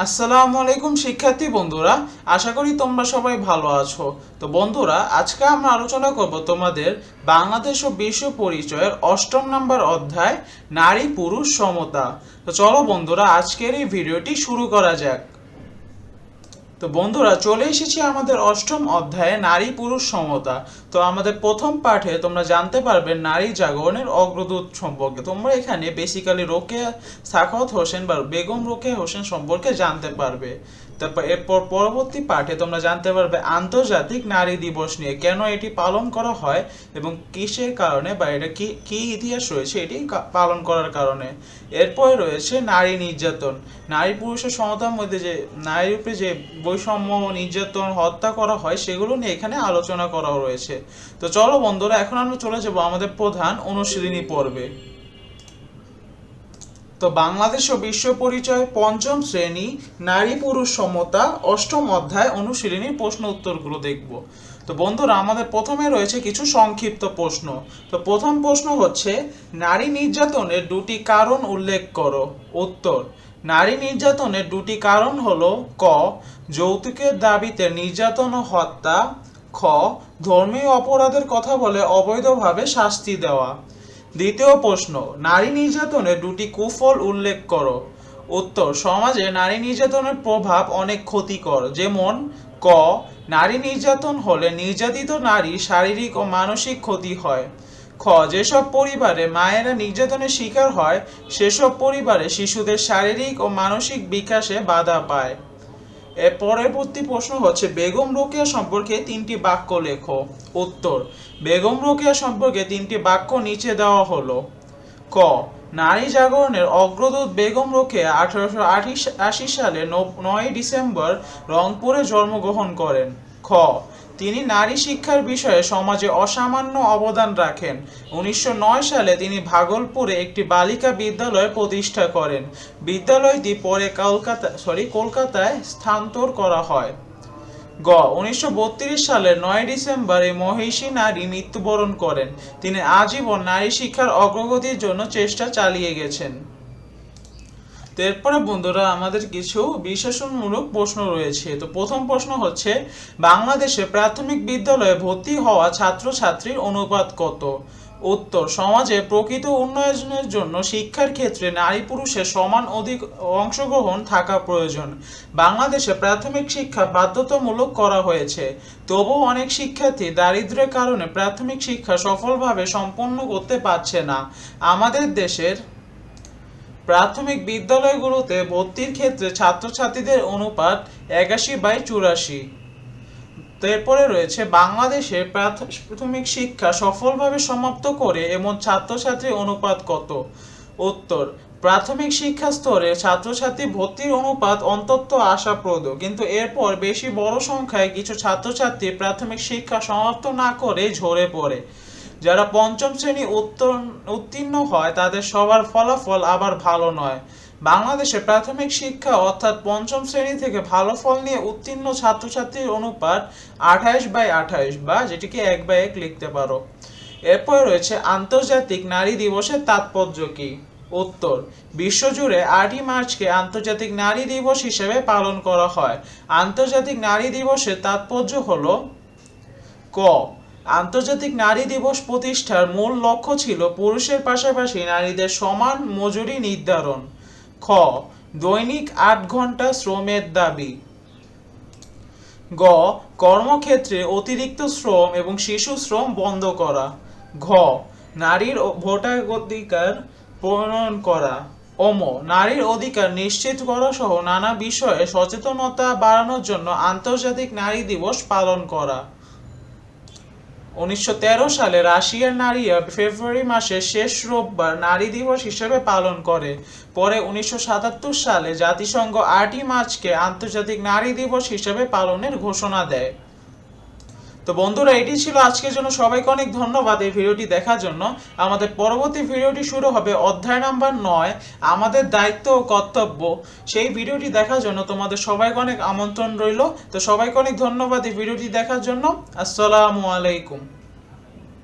আসসালামু আলাইকুম শিক্ষার্থী বন্ধুরা, আশা করি তোমরা সবাই ভালো আছো। তো বন্ধুরা, আজকে আমরা আলোচনা করব তোমাদের বাংলাদেশ ও বিশ্ব পরিচয়ের অষ্টম নাম্বার অধ্যায় নারী পুরুষ সমতা। তো চলো বন্ধুরা, আজকের এই ভিডিওটি শুরু করা যাক। তো বন্ধুরা, চলে এসেছি আমাদের অষ্টম অধ্যায়ে নারী পুরুষ সমতা। তো আমাদের প্রথম পাঠে তোমরা জানতে পারবে নারী জাগরণের অগ্রদূত সম্পর্কে। তোমরা এখানে বেসিক্যালি রোকেয়া সাখাওয়াত হোসেন বা বেগম রোকেয়া হোসেন সম্পর্কে জানতে পারবে। তারপর এরপর পরবর্তী পাঠে তোমরা জানতে পারবে আন্তর্জাতিক নারী দিবস নিয়ে কেন এটি পালন করা হয় এবং কিসের কারণে বা এটা কি কি ইতিহাস রয়েছে এটি পালন করার কারণে। এরপরে রয়েছে নারী নির্যাতন। নারী পুরুষের সমতার মধ্যে যে, নারীর উপরে যে বৈষম্য, নির্যাতন, হত্যা করা হয় সেগুলো নিয়ে এখানে আলোচনা করা রয়েছে। তো চলো বন্ধুরা, এখন আমরা চলে যাব আমাদের প্রধান অনুশীলনী পর্বে। তো বাংলাদেশ ও বিশ্ব পরিচয় পঞ্চম শ্রেণি নারী পুরুষ সমতা অষ্টম অধ্যায় অনুশীলনীর প্রশ্ন উত্তরগুলো দেখব। তো বন্ধুরা, আমাদের প্রথমে রয়েছে কিছু সংক্ষিপ্ত প্রশ্ন। তো প্রথম প্রশ্ন হচ্ছে, নারী নির্যাতনের দুটি কারণ উল্লেখ করো। উত্তর, নারী নির্যাতনের দুটি কারণ হলো, ক, যৌতুকের দাবিতে নির্যাতন ও হত্যা, খ, ধর্মীয় অপরাধের কথা বলে অবৈধভাবে শাস্তি দেওয়া। দ্বিতীয় প্রশ্ন, নারী নির্যাতনের দুটি কুফল উল্লেখ করো। উত্তর, সমাজে নারী নির্যাতনের প্রভাব অনেক ক্ষতিকর। যেমন, ক, নারী নির্যাতন হলে নির্যাতিত নারী শারীরিক ও মানসিক ক্ষতি হয়। খ, যেসব পরিবারে মায়েরা নির্যাতনের শিকার হয়, সেসব পরিবারে শিশুদের শারীরিক ও মানসিক বিকাশে বাধা পায়। পরবর্তী প্রশ্ন হচ্ছে, বেগম রোকেয়া সম্পর্কে তিনটি বাক্য লেখো। উত্তর, বেগম রোকেয়া সম্পর্কে তিনটি বাক্য নিচে দেওয়া হলো। ক, নারী জাগরণের অগ্রদূত বেগম রোকেয়া আঠারোশো আশি সালে নয় ডিসেম্বর রংপুরে জন্মগ্রহণ করেন। খ তিনি নারী শিক্ষার বিষয়ে সমাজে অসামান্য অবদান রাখেন। উনিশশো নয় সালে তিনি ভাগলপুরে একটি বালিকা বিদ্যালয় প্রতিষ্ঠা করেন। বিদ্যালয়টি পরে কলকাতা সরি কলকাতায় স্থানান্তর করা হয়। গ, উনিশশো সালের নয় ডিসেম্বরে মহিষী নারী মৃত্যুবরণ করেন। তিনি আজীবন নারী শিক্ষার অগ্রগতির জন্য চেষ্টা চালিয়ে গেছেন। তো এরপরে বন্ধুরা আমাদের কিছু বিশ্লেষণমূলক প্রশ্ন রয়েছে। তো প্রথম প্রশ্ন হচ্ছে, বাংলাদেশে প্রাথমিক বিদ্যালয়ে ভর্তি হওয়া ছাত্রছাত্রীর অনুপাত কত? উত্তর, সমাজে প্রকৃত উন্নয়নের জন্য শিক্ষার ক্ষেত্রে নারী পুরুষের সমান অধিক অংশগ্রহণ থাকা প্রয়োজন। বাংলাদেশে প্রাথমিক শিক্ষা বাধ্যতামূলক করা হয়েছে। তবুও অনেক শিক্ষার্থী দারিদ্র্যের কারণে প্রাথমিক শিক্ষা সফলভাবে সম্পন্ন করতে পারছে না। আমাদের দেশের প্রাথমিক বিদ্যালয়গুলোতে ভর্তির ক্ষেত্রে ছাত্রছাত্রীদের অনুপাত একাশি বাই চুরাশি। এরপরে রয়েছে বাংলাদেশের প্রাথমিক শিক্ষা সফলভাবে সমাপ্ত করে এমন ছাত্রছাত্রীর অনুপাত কত? উত্তর, প্রাথমিক শিক্ষা স্তরে ছাত্রছাত্রী ভর্তির অনুপাত অন্তত আশাপ্রদ, কিন্তু এরপর বেশি বড় সংখ্যায় কিছু ছাত্রছাত্রী প্রাথমিক শিক্ষা সমাপ্ত না করে ঝরে পড়ে। যারা পঞ্চম শ্রেণি উত্তর- উত্তীর্ণ হয়, তাদের সবার ফলাফল আবার ভালো নয়। বাংলাদেশে প্রাথমিক শিক্ষা অর্থাৎ পঞ্চম শ্রেণি থেকে ভালো ফল নিয়ে উত্তীর্ণ ছাত্রছাত্রীর অনুপাত আঠাইশ বাই আঠাইশ বা যেটিকে এক বাই এক লিখতে পারো। এরপর রয়েছে আন্তর্জাতিক নারী দিবসের তাৎপর্য কি? উত্তর, বিশ্বজুড়ে আটই মার্চকে আন্তর্জাতিক নারী দিবস হিসেবে পালন করা হয়। আন্তর্জাতিক নারী দিবসের তাৎপর্য হলো ক আন্তর্জাতিক নারী দিবস প্রতিষ্ঠার মূল লক্ষ্য ছিল পুরুষের পাশাপাশি নারীদের সমান মজুরি নির্ধারণ। খ, দৈনিক আট ঘণ্টা শ্রমের দাবি। গ, কর্মক্ষেত্রে অতিরিক্ত শ্রম এবং শিশু শ্রম বন্ধ করা। ঘ, নারীর ভোটাধিকার প্রণয়ন করা। অম, নারীর অধিকার নিশ্চিত করা সহ নানা বিষয়ে সচেতনতা বাড়ানোর জন্য আন্তর্জাতিক নারী দিবস পালন করা। উনিশশো তেরো সালে রাশিয়ার নারীরা ফেব্রুয়ারি মাসের শেষ রোববার নারী দিবস হিসেবে পালন করে। পরে উনিশশো সাতাত্তর সালে জাতিসংঘ আটই মার্চকে আন্তর্জাতিক নারী দিবস হিসেবে পালনের ঘোষণা দেয়। তো বন্ধুরা, এটি ছিল আজকের জন্য। সবাইকে অনেক ধন্যবাদ এই ভিডিওটি দেখার জন্য। আমাদের পরবর্তী ভিডিওটি শুরু হবে অধ্যায় নাম্বার নয়, আমাদের দায়িত্ব ও কর্তব্য। সেই ভিডিওটি দেখার জন্য তোমাদের সবাইকে অনেক আমন্ত্রণ রইল। তো সবাইকে অনেক ধন্যবাদ এই ভিডিওটি দেখার জন্য। আসসালামু আলাইকুম।